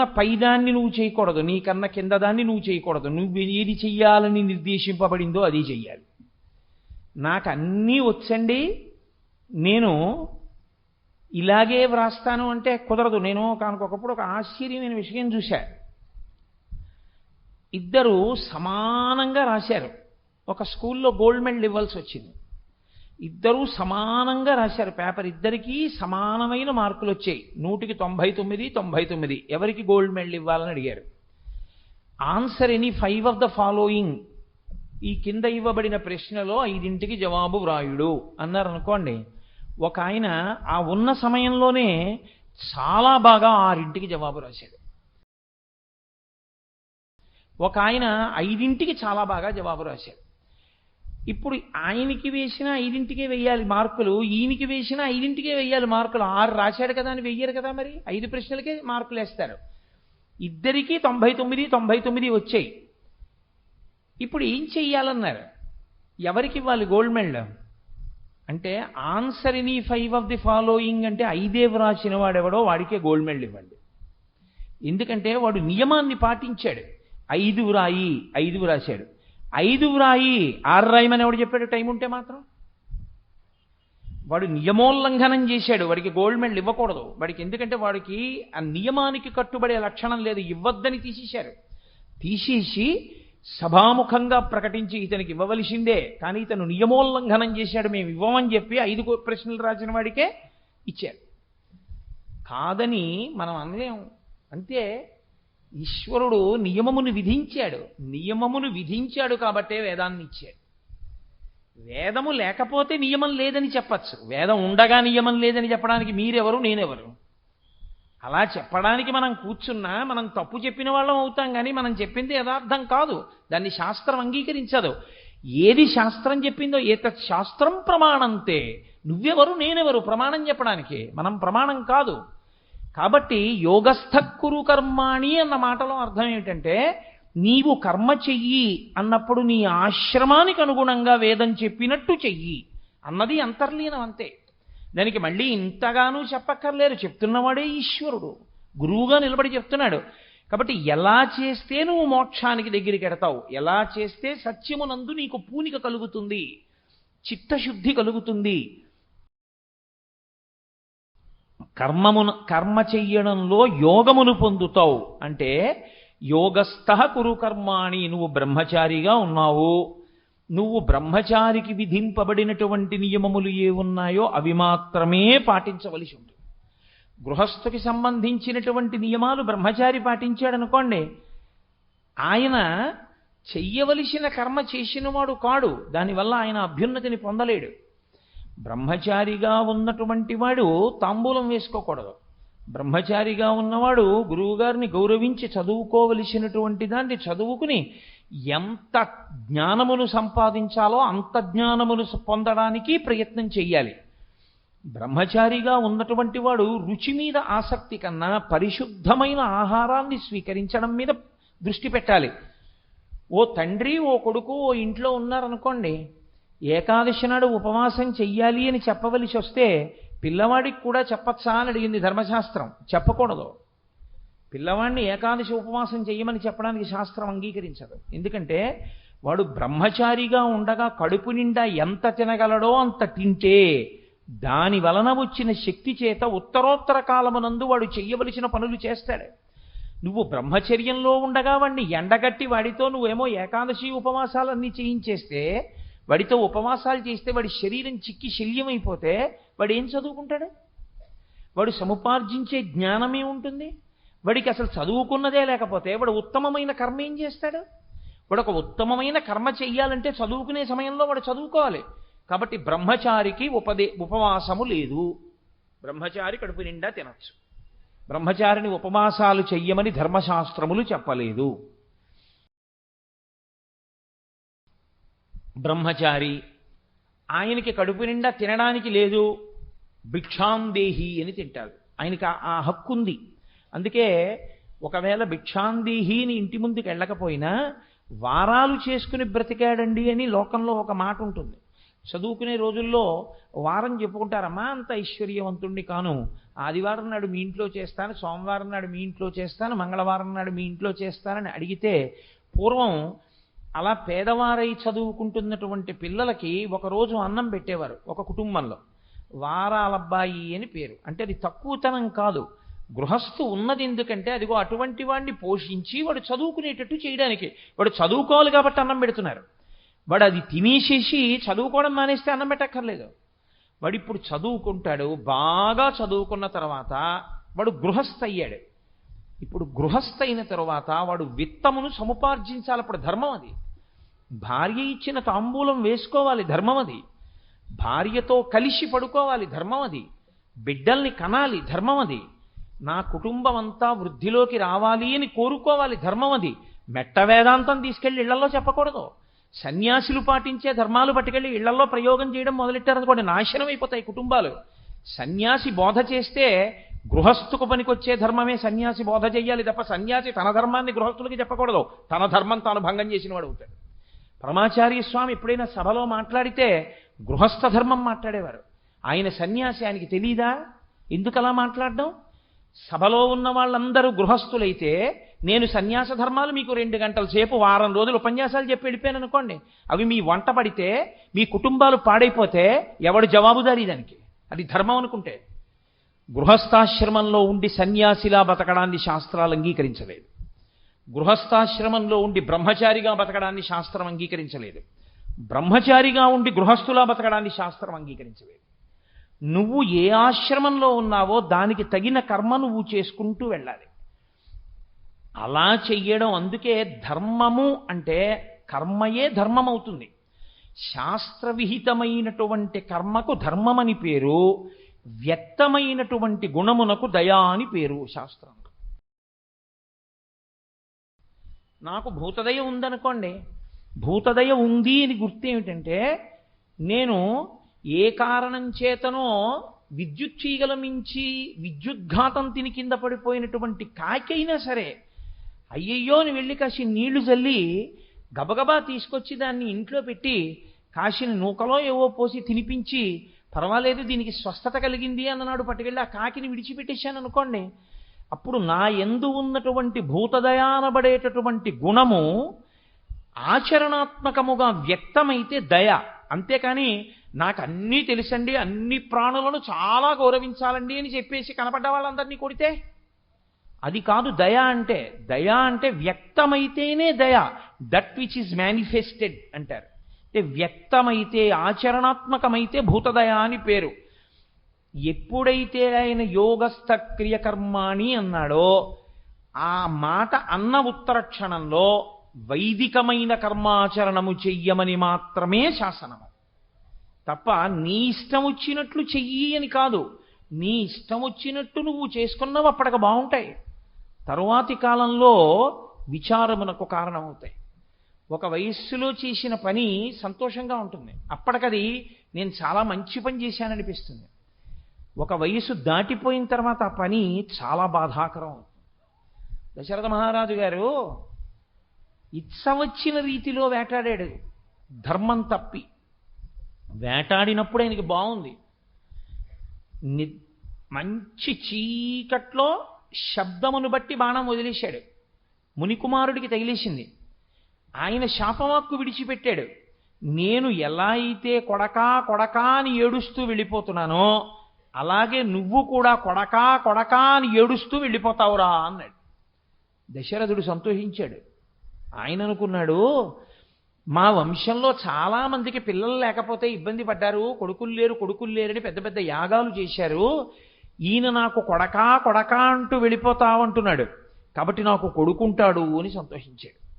నీకన్నా పైదాన్ని నువ్వు చేయకూడదు. నీకన్నా కింద దాన్ని నువ్వు చేయకూడదు. నువ్వు ఏది చెయ్యాలని నిర్దేశింపబడిందో అది చెయ్యాలి. నాకు అన్నీ వచ్చండి. నేను ఇలాగే వ్రాస్తాను అంటే కుదరదు. నేను కానుకొకప్పుడు ఒక ఆశ్చర్యమైన విషయం చూశా. ఇద్దరు సమానంగా రాశారు. ఒక స్కూల్లో గోల్డ్ మెడల్ ఇవ్వాల్సి వచ్చింది. ఇద్దరూ సమానంగా రాశారు. పేపర్ ఇద్దరికీ సమానమైన మార్కులు వచ్చాయి. నూటికి తొంభై తొమ్మిది తొంభై తొమ్మిది. ఎవరికి గోల్డ్ మెడల్ ఇవ్వాలని అడిగారు. Answer any five of the following. ఈ కింద ఇవ్వబడిన ప్రశ్నలో ఐదింటికి జవాబు వ్రాయుడు అన్నారు అనుకోండి. ఒక ఆయన ఆ ఉన్న సమయంలోనే చాలా బాగా ఆరింటికి జవాబు రాశాడు. ఒక ఆయన ఐదింటికి చాలా బాగా జవాబు రాశాడు. ఇప్పుడు ఆయనకి వేసిన ఐదింటికే వెయ్యాలి మార్కులు ఈయనకి వేసిన ఐదింటికే వెయ్యాలి మార్కులు. ఆరు రాశాడు కదా అని వెయ్యరు కదా మరి? ఐదు ప్రశ్నలకే మార్కులు వేస్తారు. ఇద్దరికీ తొంభై తొమ్మిది తొంభై తొమ్మిది వచ్చాయి. ఇప్పుడు ఏం చెయ్యాలన్నారు? ఎవరికి ఇవ్వాలి గోల్డ్ మెడల్ అంటే ఆన్సర్ ఇన్ ఈ ఫైవ్ ఆఫ్ ది ఫాలోయింగ్ అంటే ఐదే వ్రాసిన వాడెవడో వాడికే గోల్డ్ మెడల్ ఇవ్వండి. ఎందుకంటే వాడు నియమాన్ని పాటించాడు. ఐదు వ్రాయి ఐదు వ్రాశాడు. ఐదు వ్రాయి ఆరు రాయమని ఎవడు చెప్పాడు? టైం ఉంటే మాత్రం. వాడు నియమోల్లంఘనం చేశాడు. వాడికి గోల్డ్ మెడల్ ఇవ్వకూడదు. వాడికి ఎందుకంటే వాడికి ఆ నియమానికి కట్టుబడే లక్షణం లేదు. ఇవ్వద్దని తీసేశారు. తీసేసి సభాముఖంగా ప్రకటించి ఇతనికి ఇవ్వవలసిందే. కానీ ఇతను నియమోల్లంఘనం చేశాడు. మేము ఇవ్వమని చెప్పి ఐదు ప్రశ్నలు రాసిన వాడికే ఇచ్చారు. కాదని మనం అనలేము అంతే. ఈశ్వరుడు నియమమును విధించాడు. నియమమును విధించాడు కాబట్టే వేదాన్ని ఇచ్చాడు. వేదము లేకపోతే నియమం లేదని చెప్పచ్చు. వేదం ఉండగా నియమం లేదని చెప్పడానికి మీరెవరు నేనెవరు? అలా చెప్పడానికి మనం కూర్చున్నా మనం తప్పు చెప్పిన వాళ్ళం అవుతాం కానీ మనం చెప్పింది యథార్థం కాదు. దాన్ని శాస్త్రం అంగీకరించదు. ఏది శాస్త్రం చెప్పిందో ఏతత్ శాస్త్రం ప్రమాణంతే. నువ్వెవరు నేనెవరు? ప్రమాణం చెప్పడానికి. మనం ప్రమాణం కాదు. కాబట్టి యోగస్థ కురు కర్మాణి అన్న మాటలో అర్థం ఏమిటంటే నీవు కర్మ చెయ్యి అన్నప్పుడు నీ ఆశ్రమానికి అనుగుణంగా వేదం చెప్పినట్టు చెయ్యి. అన్నది అంతర్లీనం అంతే. దానికి మళ్ళీ ఇంతగానూ చెప్పక్కర్లేరు చెప్తున్నవాడే ఈశ్వరుడు. గురువుగా నిలబడి చెప్తున్నాడు. కాబట్టి ఎలా చేస్తే నువ్వు మోక్షానికి దగ్గరికి ఎడతావు? ఎలా చేస్తే సత్యమునందు నీకు పూనిక కలుగుతుంది? చిత్తశుద్ధి కలుగుతుంది? కర్మమును కర్మ చెయ్యడంలో యోగమును పొందుతావు. అంటే యోగస్థ కురు కర్మాణి నువ్వు బ్రహ్మచారిగా ఉన్నావు. నువ్వు బ్రహ్మచారికి విధింపబడినటువంటి నియమములు ఏ ఉన్నాయో అవి మాత్రమే పాటించవలసి ఉంటుంది. గృహస్థుకి సంబంధించినటువంటి నియమాలు బ్రహ్మచారి పాటించాడనుకోండి ఆయన చెయ్యవలసిన కర్మ చేసినవాడు కాడు. దానివల్ల ఆయన అభ్యున్నతిని పొందలేడు. బ్రహ్మచారిగా ఉన్నటువంటి వాడు తాంబూలం వేసుకోకూడదు. బ్రహ్మచారిగా ఉన్నవాడు గురువుగారిని గౌరవించి చదువుకోవలసినటువంటి దాన్ని చదువుకుని ఎంత జ్ఞానమును సంపాదించాలో అంత జ్ఞానమును పొందడానికి ప్రయత్నం చెయ్యాలి. బ్రహ్మచారిగా ఉన్నటువంటి వాడు రుచి మీద ఆసక్తి కన్నా పరిశుద్ధమైన ఆహారాన్ని స్వీకరించడం మీద దృష్టి పెట్టాలి. ఓ తండ్రి ఓ కొడుకు ఓ ఇంట్లో ఉన్నారనుకోండి ఏకాదశి నాడు ఉపవాసం చెయ్యాలి అని చెప్పవలసి వస్తే పిల్లవాడికి కూడా చెప్పచ్చా అని అడిగింది ధర్మశాస్త్రం. చెప్పకూడదు. పిల్లవాడిని ఏకాదశి ఉపవాసం చెయ్యమని చెప్పడానికి శాస్త్రం అంగీకరించదు. ఎందుకంటే వాడు బ్రహ్మచారిగా ఉండగా కడుపు నిండా ఎంత తినగలడో అంత తింటే దాని వలన వచ్చిన శక్తి చేత ఉత్తరోత్తర కాలమునందు వాడు చెయ్యవలసిన పనులు చేస్తాడు. నువ్వు బ్రహ్మచర్యంలో ఉండగా వాడిని ఎండగట్టి వాడితో నువ్వేమో ఏకాదశి ఉపవాసాలన్నీ చేయించేస్తే వాడితో ఉపవాసాలు చేస్తే వాడి శరీరం చిక్కి శల్యమైపోతే వాడు ఏం చదువుకుంటాడు? వాడు సముపార్జించే జ్ఞానమే ఉంటుంది. వాడికి అసలు చదువుకున్నదే లేకపోతే వాడు ఉత్తమమైన కర్మ ఏం చేస్తాడు? వాడు ఒక ఉత్తమమైన కర్మ చెయ్యాలంటే చదువుకునే సమయంలో వాడు చదువుకోవాలి. కాబట్టి బ్రహ్మచారికి ఉపదే ఉపవాసము లేదు. బ్రహ్మచారి కడుపు నిండా తినచ్చు. బ్రహ్మచారిని ఉపవాసాలు చెయ్యమని ధర్మశాస్త్రములు చెప్పలేదు. బ్రహ్మచారి ఆయనకి కడుపు నిండా తినడానికి లేదు భిక్షాందేహి అని తింటాడు. ఆయనకి ఆ- ఆ హక్కు ఉంది అందుకే ఒకవేళ భిక్షాందేహిని ఇంటి ముందుకు వెళ్ళకపోయినా వారాలు చేసుకుని బ్రతికాడండి అని లోకంలో ఒక మాట ఉంటుంది. చదువుకునే రోజుల్లో వారం చెప్పుకుంటారమ్మా అంత ఐశ్వర్యవంతుణ్ణి కాను. ఆదివారం నాడు మీ ఇంట్లో చేస్తాను సోమవారం నాడు మీ ఇంట్లో చేస్తాను మంగళవారం నాడు మీ ఇంట్లో చేస్తానని అడిగితే పూర్వం అలా పేదవారై చదువుకుంటున్నటువంటి పిల్లలకి ఒకరోజు అన్నం పెట్టేవారు ఒక కుటుంబంలో. వారాలబ్బాయి అని పేరు. అంటే అది తక్కువతనం కాదు. గృహస్థు ఉన్నది ఎందుకంటే అదిగో అటువంటి వాడిని పోషించి వాడు చదువుకునేటట్టు చేయడానికి. వాడు చదువుకోవాలి కాబట్టి అన్నం పెడుతున్నారు. వాడు అది తినేసేసి చదువుకోవడం మానేస్తే అన్నం పెట్టక్కర్లేదు. వాడు ఇప్పుడు చదువుకుంటాడు బాగా చదువుకున్న తర్వాత వాడు గృహస్థ అయ్యాడు ఇప్పుడు గృహస్థైన తరువాత తర్వాత వాడు విత్తమును సముపార్జించాలి. అప్పుడు ధర్మం అది. భార్య ఇచ్చిన తాంబూలం వేసుకోవాలి. ధర్మం అది. భార్యతో కలిసి పడుకోవాలి. ధర్మం అది. బిడ్డల్ని కనాలి. ధర్మం అది. నా కుటుంబం అంతా వృద్ధిలోకి రావాలి అని కోరుకోవాలి. ధర్మం అది. మెట్ట వేదాంతం తీసుకెళ్ళి ఇళ్ళలో చెప్పకూడదు. సన్యాసులు పాటించే ధర్మాలు పట్టుకెళ్ళి ఇళ్ళలో ప్రయోగం చేయడం మొదలెట్టారనుకోండి నాశనం అయిపోతాయి కుటుంబాలు. సన్యాసి బోధ చేస్తే గృహస్థుకు పనికొచ్చే ధర్మమే సన్యాసి బోధ చెయ్యాలి తప్ప సన్యాసి తన ధర్మాన్ని గృహస్థులకి చెప్పకూడదు. తన ధర్మం తాను భంగం చేసిన వాడు అవుతాడు. పరమాచార్య స్వామి ఎప్పుడైనా సభలో మాట్లాడితే గృహస్థ ధర్మం మాట్లాడేవారు. ఆయన సన్యాసి ఆయనకి తెలీదా? ఎందుకు అలా మాట్లాడడం? సభలో ఉన్న వాళ్ళందరూ గృహస్థులైతే నేను సన్యాస ధర్మాలు మీకు రెండు గంటల సేపు వారం రోజులు ఉపన్యాసాలు చెప్పి వెళ్ళిపోయాను అనుకోండి. అవి మీ వంట పడితే మీ కుటుంబాలు పాడైపోతే ఎవడు జవాబుదారీ దానికి? అది ధర్మం అనుకుంటే. గృహస్థాశ్రమంలో ఉండి సన్యాసిలా బతకడాన్ని శాస్త్రాలు అంగీకరించలేదు. గృహస్థాశ్రమంలో ఉండి బ్రహ్మచారిగా బతకడాన్ని శాస్త్రం అంగీకరించలేదు. బ్రహ్మచారిగా ఉండి గృహస్థులా బతకడాన్ని శాస్త్రం అంగీకరించలేదు. నువ్వు ఏ ఆశ్రమంలో ఉన్నావో దానికి తగిన కర్మ నువ్వు చేసుకుంటూ వెళ్ళాలి. అలా చెయ్యడం అందుకే ధర్మము అంటే కర్మయే ధర్మం అవుతుంది శాస్త్రవిహితమైనటువంటి కర్మకు ధర్మమని పేరు వ్యక్తమైనటువంటి గుణమునకు దయా అని పేరు శాస్త్రం. నాకు భూతదయ ఉందనుకోండి భూతదయ ఉంది అని గుర్తు ఏమిటంటే నేను ఏ కారణం చేతనో విద్యుత్ చీగల మించి విద్యుద్ఘాతం తిని కింద పడిపోయినటువంటి కాకైనా సరే అయ్యయ్యో అని వెళ్ళి కాసి నీళ్ళు చల్లి గబగబా తీసుకొచ్చి దాన్ని ఇంట్లో పెట్టి కాసిన నూకలో ఏవో పోసి తినిపించి పర్వాలేదు దీనికి స్వస్థత కలిగింది అన్ననాడు పట్టుకెళ్ళి ఆ కాకిని విడిచిపెట్టేశాను అనుకోండి. అప్పుడు నా ఎందు ఉన్నటువంటి భూతదయానబడేటటువంటి గుణము ఆచరణాత్మకముగా వ్యక్తమైతే దయ. అంతేకాని నాకు అన్నీ తెలుసండి అన్ని ప్రాణులను చాలా గౌరవించాలండి అని చెప్పేసి కనపడ్డ వాళ్ళందరినీ కొడితే? అది కాదు దయ అంటే దయ అంటే వ్యక్తమైతేనే దయ. దట్ విచ్ ఇస్ మేనిఫెస్టెడ్ అంటారు. అంటే వ్యక్తమైతే ఆచరణాత్మకమైతే భూతదయ అని పేరు. ఎప్పుడైతే ఆయన యోగస్థ క్రియకర్మాణి అన్నాడో ఆ మాట అన్న ఉత్తర క్షణంలో వైదికమైన కర్మాచరణము చెయ్యమని మాత్రమే శాసనము. తప్ప నీ ఇష్టం వచ్చినట్లు చెయ్యి అని కాదు. నీ ఇష్టం వచ్చినట్టు నువ్వు చేసుకున్నావు అప్పటికి బాగుంటాయి తరువాతి కాలంలో విచారమునకు కారణమవుతాయి. ఒక వయస్సులో చేసిన పని సంతోషంగా ఉంటుంది. అప్పటికది నేను చాలా మంచి పని చేశాననిపిస్తుంది. ఒక వయసు దాటిపోయిన తర్వాత ఆ పని చాలా బాధాకరం అవుతుంది. దశరథ మహారాజు గారు ఇచ్చవచ్చిన రీతిలో వేటాడాడు. ధర్మం తప్పి. వేటాడినప్పుడు ఆయనకి బాగుంది. ని మంచి చీకట్లో శబ్దమును బట్టి బాణం వదిలేశాడు. మునికుమారుడికి తగిలేసింది. ఆయన శాపవాక్కు విడిచిపెట్టాడు. నేను ఎలా అయితే కొడకా కొడకా అని ఏడుస్తూ వెళ్ళిపోతున్నానో అలాగే నువ్వు కూడా కొడకా కొడకా అని ఏడుస్తూ వెళ్ళిపోతావురా అన్నాడు. దశరథుడు సంతోషించాడు. ఆయన అనుకున్నాడు మా వంశంలో చాలామందికి పిల్లలు లేకపోతే ఇబ్బంది పడ్డారు కొడుకులు లేరు కొడుకులు లేరని పెద్ద పెద్ద యాగాలు చేశారు. ఈయన నాకు కొడకా కొడకా అంటూ వెళ్ళిపోతావంటున్నాడు. కాబట్టి నాకు కొడుకుంటాడు అని సంతోషించాడు.